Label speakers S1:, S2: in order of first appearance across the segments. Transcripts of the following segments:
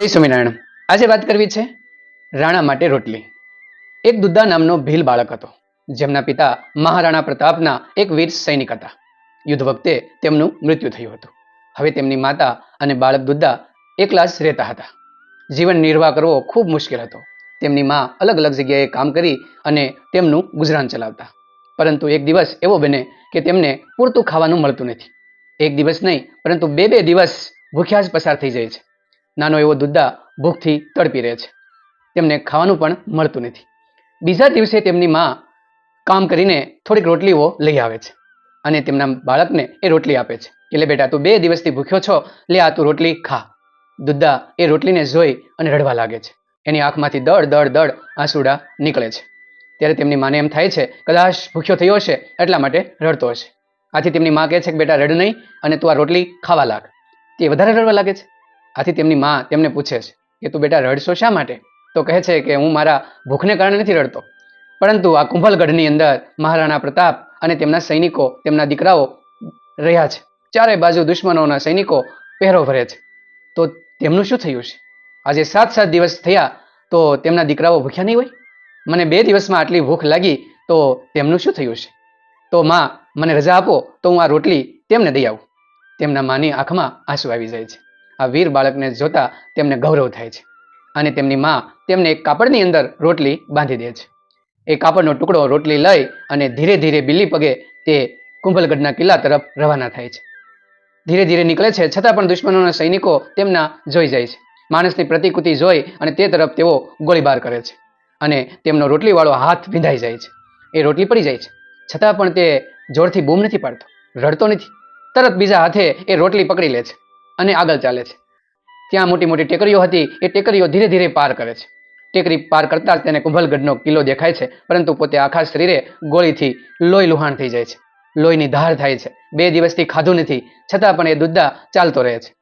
S1: જય સ્વામિનારાયણ. આજે વાત કરવી છે રાણા માટે રોટલી. એક દુદ્દા નામનો ભીલ બાળક હતો, જેમના પિતા મહારાણા પ્રતાપના એક વીર સૈનિક હતા. યુદ્ધ વખતે તેમનું મૃત્યુ થયું હતું. હવે તેમની માતા અને બાળક દુદ્દા એકલા રહેતા હતા. જીવન નિર્વાહ કરવો ખૂબ મુશ્કેલ હતો. તેમની મા અલગ અલગ જગ્યાએ કામ કરી અને તેમનું ગુજરાન ચલાવતા. પરંતુ એક દિવસ એવો બને કે તેમને પૂરતું ખાવાનું મળતું નથી. એક દિવસ નહીં, પરંતુ બે બે દિવસ ભૂખ્યા જ પસાર થઈ જાય છે. નાનો એવો દુદ્દા ભૂખથી તડપી રહે છે. તેમને ખાવાનું પણ મળતું નથી. બીજા દિવસે તેમની મા કામ કરીને થોડીક રોટલીઓ લઈ આવે છે અને તેમના બાળકને એ રોટલી આપે છે. કે લે બેટા, તું બે દિવસથી ભૂખ્યો છો, લે આ તું રોટલી ખા. દુદ્દા એ રોટલીને જોઈ અને રડવા લાગે છે. એની આંખમાંથી દળ દળ દળ આંસુડા નીકળે છે. ત્યારે તેમની માને એમ થાય છે, કદાચ ભૂખ્યો થયો હશે, એટલા માટે રડતો હશે. આથી તેમની મા કહે છે કે, બેટા, રડ નહીં અને તું આ રોટલી ખાવા લાગ. તે વધારે રડવા લાગે છે. આથી તેમની મા તેમને પૂછે છે, કે તું બેટા રડશો શા માટે? તો કહે છે કે, હું મારા ભૂખને કારણે નથી રડતો. પરંતુ આ કુંભલગઢની અંદર મહારાણા પ્રતાપ અને તેમના સૈનિકો તેમના દીકરાઓ રહ્યા છે. ચારે બાજુ દુશ્મનોના સૈનિકો પહેરો ભરે છે. તો તેમનું શું થયું છે? આજે સાત સાત દિવસ થયા, તો તેમના દીકરાઓ ભૂખ્યા નહીં હોય? મને બે દિવસમાં આટલી ભૂખ લાગી, તો તેમનું શું થયું છે? તો માં, મને રજા આપો, તો હું આ રોટલી તેમને દઈ આવું. તેમના માની આંખમાં આંસુ આવી જાય છે. આ વીર બાળકને જોતા તેમને ગૌરવ થાય છે અને તેમની માં તેમને એક કાપડની અંદર રોટલી બાંધી દે છે. એ કાપડનો ટુકડો રોટલી લઈ અને ધીરે ધીરે બિલ્લી પગે તે કુંભલગઢના કિલ્લા તરફ રવાના થાય છે. ધીરે ધીરે નીકળે છે છતાં પણ દુશ્મનોના સૈનિકો તેમના જોઈ જાય છે. માણસની પ્રતિકૃતિ જોઈ અને તે તરફ તેઓ ગોળીબાર કરે છે અને તેમનો રોટલીવાળો હાથ વિંધાઈ જાય છે. એ રોટલી પડી જાય છે. છતાં પણ તે જોરથી બૂમ નથી પાડતો, રડતો નથી. તરત બીજા હાથે એ રોટલી પકડી લે છે. અને આગળ ચાલે છે. ત્યાં મોટી મોટી ટેકરીઓ હતી, એ ટેકરીઓ ધીરે ધીરે પાર કરે છે. ટેકરી પાર કરતા જ તેને કુંભલગઢનો કિલ્લો દેખાય છે, પરંતુ પોતે આખા શરીરે ગોળીથી લોહી લુહાણ થઈ જાય છે. લોહીની ધાર થાય છે. બે દિવસથી ખાધું નથી, છતાં પણ એ દુદ્દા ચાલતો રહે છે.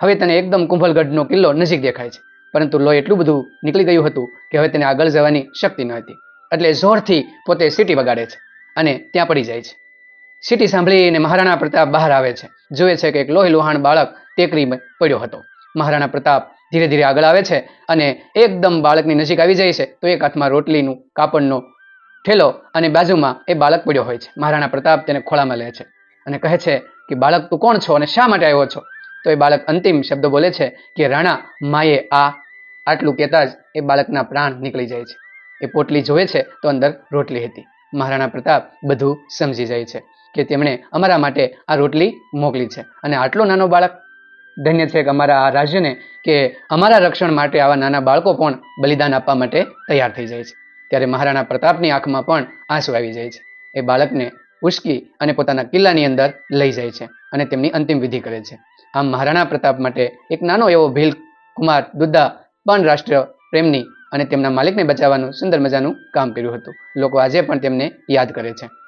S1: હવે તેને એકદમ કુંભલગઢનો કિલ્લો નજીક દેખાય છે, પરંતુ લોહી એટલું બધું નીકળી ગયું હતું કે હવે તેને આગળ જવાની શક્તિ ન હતી. એટલે જોરથી પોતે સીટી વગાડે છે અને ત્યાં પડી જાય છે. સીટી સાંભળીને મહારાણા પ્રતાપ બહાર આવે છે. જુએ છે કે એક લોહી લુહાણ બાળક ટેકરી પડ્યો હતો. મહારાણા પ્રતાપ ધીરે ધીરે આગળ આવે છે અને એકદમ બાળકની નજીક આવી જાય છે. તો એક હાથમાં રોટલીનું કાપડનો ઠેલો અને બાજુમાં એ બાળક પડ્યો હોય છે. મહારાણા પ્રતાપ તેને ખોળામાં લે છે અને કહે છે કે, બાળક, તું કોણ છો અને શા માટે આવ્યો છો? તો એ બાળક અંતિમ શબ્દો બોલે છે કે, રાણા, માએ આ, આટલું કહેતા જ એ બાળકના પ્રાણ નીકળી જાય છે. એ પોટલી જોવે છે તો અંદર રોટલી હતી. મહારાણા પ્રતાપ બધું સમજી જાય છે. કે તેમણે અમારા માટે આ રોટલી મોકલી છે. અને આટલો નાનો બાળક ધન્ય છે કે અમારા આ રાજ્યને કે અમારા રક્ષણ માટે આવા નાના બાળકો પણ બલિદાન આપવા માટે તૈયાર થઈ જાય છે. ત્યારે મહારાણા પ્રતાપની આંખમાં પણ આંસુ આવી જાય છે. એ બાળકને ઉશ્કી અને પોતાના કિલ્લાની અંદર લઈ જાય છે અને તેમની અંતિમ વિધિ કરે છે. આમ મહારાણા પ્રતાપ માટે એક નાનો એવો ભીલ કુમાર દુદ્દા પણ રાષ્ટ્ર પ્રેમની અને તેમના માલિકને બચાવવાનું સુંદર મજાનું કામ કર્યું હતું. લોકો આજે પણ તેમને યાદ કરે છે.